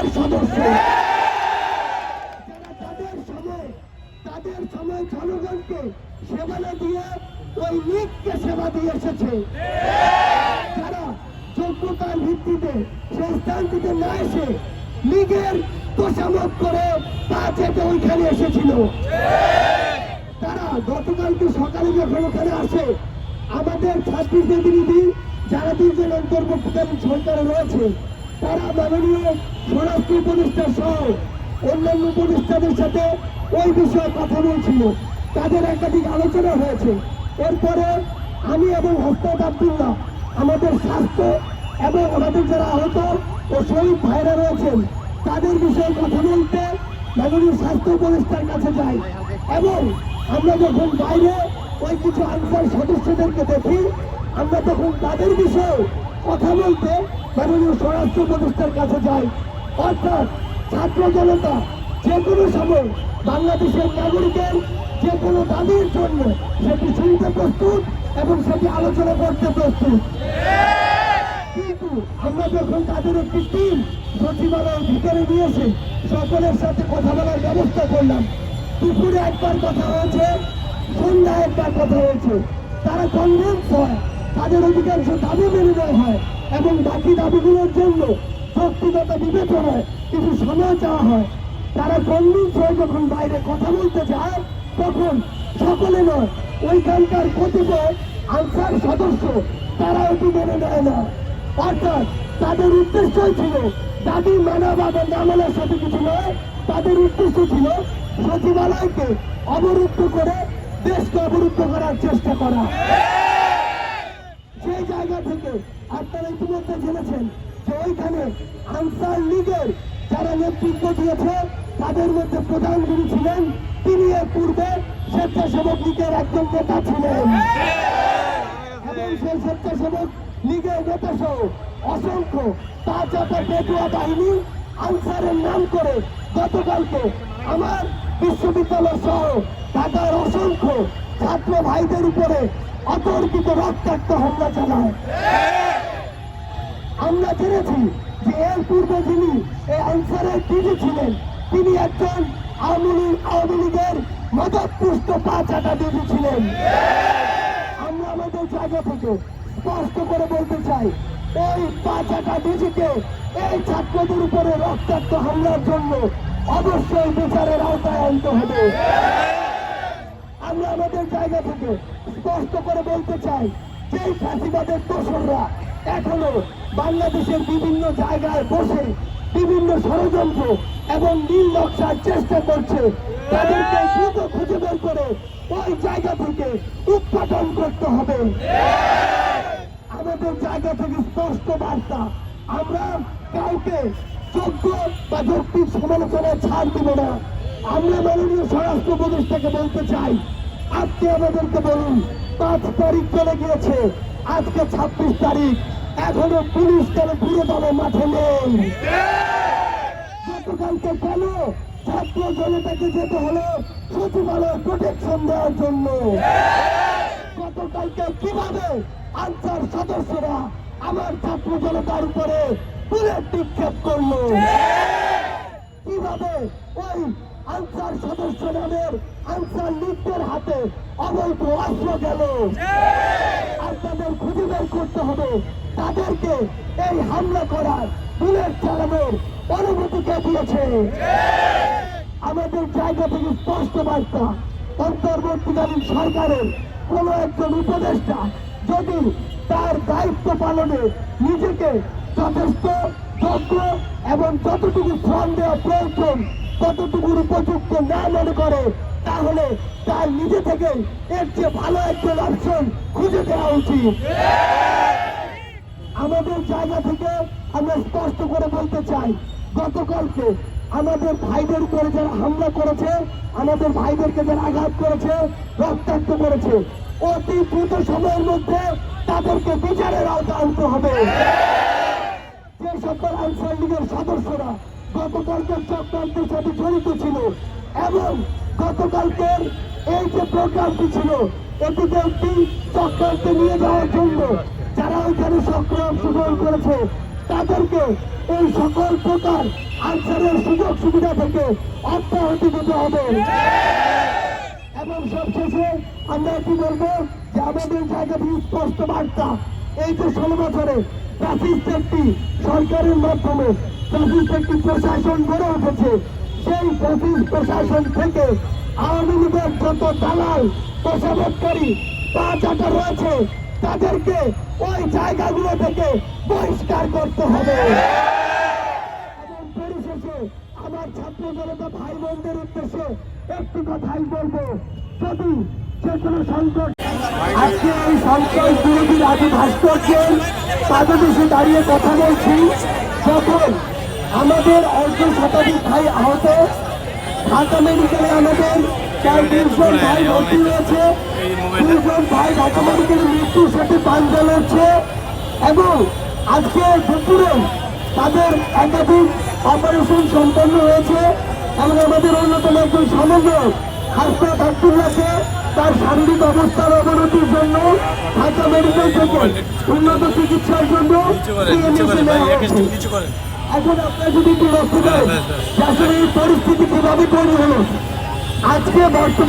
লীগের সদস্য। যারা তাদের সময় তাদের সময় জনগণকে সেবা না দিয়ে ওই লীগকে সেবা দিয়ে এসেছে। যারা যোগ্যতার ভিত্তিতে সেই স্থানটিতে না এসে লীগের তোষামত করে তা যেতে ওইখানে এসেছিল। তারা গতকালকে সকালে যখন ওখানে আসে আমাদের ছাত্রী প্রতিনিধি যারা দুজন অন্তর্বর্তীকালীন সরকারে রয়েছে। তারা মাননীয় স্বরাষ্ট্র উপদেষ্টা সহ অন্যান্য উপদেষ্টাদের সাথে ওই বিষয়ে কথা বলছিল। তাদের একাধিক আলোচনা হয়েছে। এরপরে আমি এবং হস্তাদ আব্দুল্লাহ আমাদের স্বাস্থ্য এবং আমাদের যারা আহত ও শহীদ ভাইরা রয়েছেন, তাদের বিষয়ে কথা বলতে মাননীয় স্বাস্থ্য উপদেষ্টার কাছে যাই এবং আমরা যখন বাইরে ওই কিছু আনসার সদস্যদেরকে দেখি, আমরা তখন তাদের বিষয়ে কথা বলতে মাননীয় স্বরাষ্ট্র উপদেষ্টার কাছে যাই। অর্থাৎ ছাত্র জনতা যে কোনো সময় বাংলাদেশের নাগরিকের যে কোনো দাবির জন্য সেটি শুনতে প্রস্তুত এবং সেটি আলোচনা করতে প্রস্তুত। কিন্তু আমরা যখন তাদের একটি টিম সচিবালয়ের ভিতরে নিয়েছে সকলের সাথে কথা বলার ব্যবস্থা করলাম, দুপুরে একবার কথা হয়েছে, সন্ধ্যায় একবার কথা হয়েছে। তারা কনভিন্স হয় তাদের অধিকাংশ দাবি মেনে নেওয়া হয় এবং বাকি দাবিগুলোর জন্য যৌক্তিকতা বিবেচনায় কিছু সময় চাওয়া হয়। তারা কনভিন্স হয়ে যখন বাইরে কথা বলতে যায়, তখন সকলে নয়, ওইখানকার কতিপয় আনসার সদস্য তারা এটি মেনে নেয় না। অর্থাৎ তাদের উদ্দেশ্যই ছিল দাবি মানা বা না মানার সাথে কিছু নয়, তাদের উদ্দেশ্য ছিল সচিবালয়কে অবরুদ্ধ করে দেশকে অবরুদ্ধ করার চেষ্টা করা। জায়গা থেকে আপনারা ইতিমধ্যে জেনেছেন যে ওইখানে আনসার লীগের যারা নেতৃত্ব দিয়েছে, তাদের মধ্যে প্রধান যিনি ছিলেন, তিনি এর পূর্বে স্বেচ্ছাসেবক লীগের একজন নেতা ছিলেন। এবং সেই স্বেচ্ছাসেবক লীগের নেতা সহ অসংখ্য পাঁচাটা পেটুয়া বাহিনী আনসারের নাম করে গতকালকে আমার বিশ্ববিদ্যালয় সহ ঢাকার অসংখ্য ছাত্র ভাইদের উপরে অতর্কিত রক্তাক্ত হামলা চালায়। আমরা জেনেছি যে এর পূর্বে যিনি এই আনসারের ডিজি ছিলেন, তিনি একজন আওয়ামী লীগ, আওয়ামী লীগের মদতপুষ্ট পাঁচ আটা ডিজি ছিলেন। আমরা আমাদের জায়গা থেকে স্পষ্ট করে বলতে চাই, ওই পাঁচ আটা ডিজিকে এই ছাত্রদের উপরে রক্তাক্ত হামলার জন্য অবশ্যই বিচারের আওতায় আনতে হবে। আমরা আমাদের জায়গা থেকে স্পষ্ট করে বলতে চাই যে ফাঁসিবাদের দোসররা এখনও বাংলাদেশের বিভিন্ন জায়গায় বসে বিভিন্ন ষড়যন্ত্র এবং নীল নকশার চেষ্টা করছে, তাদেরকে দ্রুত খুঁজে বের করে ওই জায়গা থেকে উৎপাদন করতে হবে। আমাদের জায়গা থেকে স্পষ্ট বার্তা, আমরা কাউকে যোগ্য বা যৌক্তিক সমালোচনায় ছাড় দিব না। আমরা মাননীয় স্বরাষ্ট্র উপদেষ্টাকে বলতে চাই আজকে আমাদেরকে বলুন, পাঁচ তারিখ চলে গিয়েছে। আজকে ছাব্বিশ তারিখ। এখনও পুলিশ কেন পুরো দলে মাঠে নেই। গতকালকে কেন ছাত্র জনতাকে যেতে হলো? সচিবালয় প্রোটেকশন দেওয়ার জন্য। গতকালকে কীভাবে আনসার সদস্যরা আমার ছাত্র জনতার উপরে বুলেট নিক্ষেপ করল? কীভাবে ওই আনসার সদস্য নামের আনসার লিগদের হাতে অবৈধ অস্ত্র গেল। আর তাদের খুঁজে বের করতে হবে। তাদেরকে এই হামলা করার বুলেট চালানোর অনুমতি কে দিয়েছে? আমাদের জায়গা থেকে স্পষ্ট বার্তা অন্তর্বর্তীকালীন সরকারের কোন একজন উপদেষ্টা যদি তার দায়িত্ব পালনে নিজেকে যথেষ্ট যোগ্য এবং যতটুকু শ্রম দেওয়া প্রয়োজন, ততটুকুর উপযুক্ত না মনে করে, তাহলে তার নিজে থেকে এর চেয়ে ভালো একজন অপশন খুঁজে দেওয়া উচিত। আমাদের জায়গা থেকে আমরা স্পষ্ট করে বলতে চাই, গতকালকে আমাদের ভাইদের উপরে যারা হামলা করেছে, আমাদের ভাইদেরকে যারা আঘাত করেছে, রক্তাক্ত করেছে, অতি দ্রুত সময়ের মধ্যে তাদেরকে বিচারের আওতা আনতে হবে। যে আনসার লীগের সদস্যরা গতকালকের চক্রান্তের সাথে জড়িত ছিল এবং গতকালকের এই যে প্রোগ্রামটি ছিল, এটিকে একটি চক্রান্তে নিয়ে যাওয়ার জন্য যারা ওইখানে সক্রিয় অংশগ্রহণ করেছে, তাদেরকে এই সকল প্রকার আনসারের সুযোগ সুবিধা থেকে অব্যাহতি দিতে হবে। এবং সবশেষে আমরা কি বলব যে আমাদের জায়গাটি স্পষ্ট বার্তা। এই যে ষোলো বছরে ফ্যাসিস্ট একটি সরকারের মাধ্যমে ফ্যাসিস্ট একটি প্রশাসন গড়ে উঠেছে, সেই ফ্যাসিস্ট প্রশাসন থেকে আওয়ামী লীগের যত দালাল তোষামতকারী পা চাটা রয়েছে, তাদেরকে ওই জায়গাগুলো থেকে বহিষ্কার করতে হবে। পরিশেষে আমার ছাত্র জনতা ভাই বোনদের উদ্দেশ্যে একটি কথাই বলব, যদি যে কোনো সংকট আজকে এই সন্ত্রাস বিরোধী রাজু ভাস্কর্যের পাদদেশে দাঁড়িয়ে কথা বলছি। যখন আমাদের অর্ধ শতাধিক ভাই আহত, ঢাকা মেডিকেলে আমাদের প্রায় দুজন ভাই ভর্তি রয়েছে দুজন ভাই ঢাকা মেডিকেলে মৃত্যুর সাথে পাঞ্জা লড়ছে এবং আজকে দুপুরে তাদের একাধিক অপারেশন সম্পন্ন হয়েছে এবং আমাদের অন্যতম একজন সমন্বয় হাসপাত আব্দুল্লাহকে তার শারীরিক অবস্থার অবনতির জন্য ঢাকা মেডিকেল থেকে উন্নত চিকিৎসার জন্য। এখন আপনার যদি একটু লক্ষ্য করেন আসলে এই পরিস্থিতি কীভাবে তৈরি হলো? আজকে বর্তমান